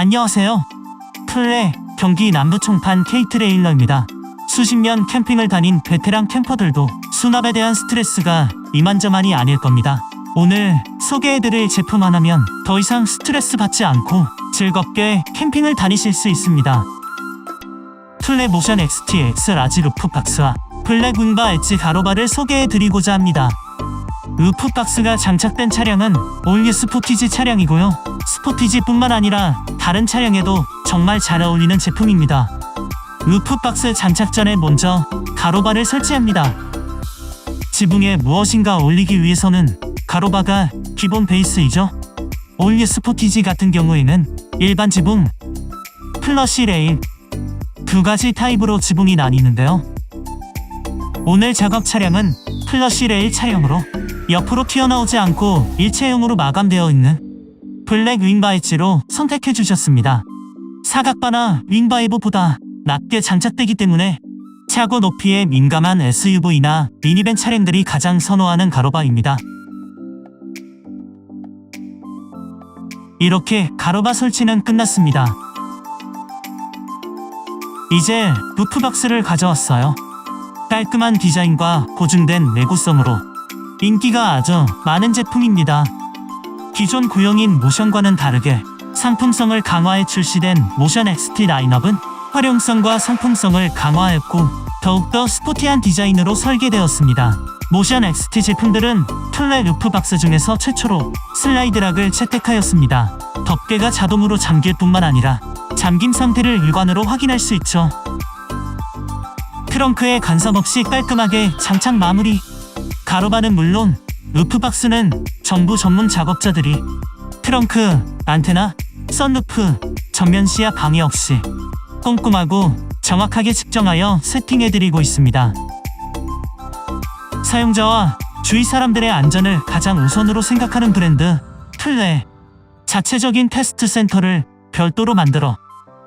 안녕하세요. 플레 경기 남부총판 케이트레일러입니다. 수십 년 캠핑을 다닌 베테랑 캠퍼들도 수납에 대한 스트레스가 이만저만이 아닐 겁니다. 오늘 소개해드릴 제품 하나면 더 이상 스트레스 받지 않고 즐겁게 캠핑을 다니실 수 있습니다. 플레 모션 XTX 라지 루프 박스와 블랙 윙바 엣지 가로바를 소개해드리고자 합니다. 루프 박스가 장착된 차량은 올류 스포티지 차량이고요. 스포티지뿐만 아니라 다른 차량에도 정말 잘 어울리는 제품입니다. 루프 박스 장착 전에 먼저 가로바를 설치합니다. 지붕에 무엇인가 올리기 위해서는 가로바가 기본 베이스이죠. 올류 스포티지 같은 경우에는 일반 지붕, 플러시 레일 두 가지 타입으로 지붕이 나뉘는데요. 오늘 작업 차량은 플러시 레일 차량으로 옆으로 튀어나오지 않고 일체형으로 마감되어 있는 블랙 윙바이지로 선택해 주셨습니다. 사각바나 윙바이브보다 낮게 장착되기 때문에 차고 높이에 민감한 SUV나 미니밴 차량들이 가장 선호하는 가로바입니다. 이렇게 가로바 설치는 끝났습니다. 이제 루프박스를 가져왔어요. 깔끔한 디자인과 보증된 내구성으로 인기가 아주 많은 제품입니다. 기존 구형인 모션과는 다르게 상품성을 강화해 출시된 모션 XT 라인업은 활용성과 상품성을 강화했고 더욱더 스포티한 디자인으로 설계되었습니다. 모션 XT 제품들은 플랫 루프 박스 중에서 최초로 슬라이드락을 채택하였습니다. 덮개가 자동으로 잠길 뿐만 아니라 잠김 상태를 육안으로 확인할 수 있죠. 트렁크에 간섭 없이 깔끔하게 장착 마무리. 가로바는 물론 루프박스는 정부 전문 작업자들이 트렁크, 안테나, 썬루프, 전면 시야 방해 없이 꼼꼼하고 정확하게 측정하여 세팅해드리고 있습니다. 사용자와 주위 사람들의 안전을 가장 우선으로 생각하는 브랜드 플레 자체적인 테스트 센터를 별도로 만들어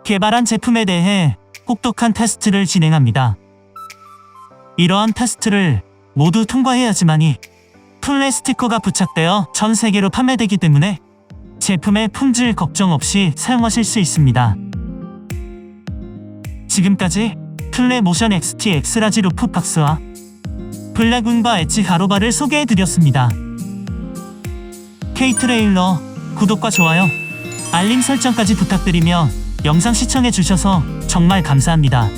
개발한 제품에 대해 혹독한 테스트를 진행합니다. 이러한 테스트를 모두 통과해야지만이 플레 스티커가 부착되어 전 세계로 판매되기 때문에 제품의 품질 걱정 없이 사용하실 수 있습니다. 지금까지 플레 모션 XT 엑스라지 루프 박스와 블랙 윙바 엣지 가로바를 소개해드렸습니다. K트레일러 구독과 좋아요, 알림 설정까지 부탁드리며 영상 시청해주셔서 정말 감사합니다.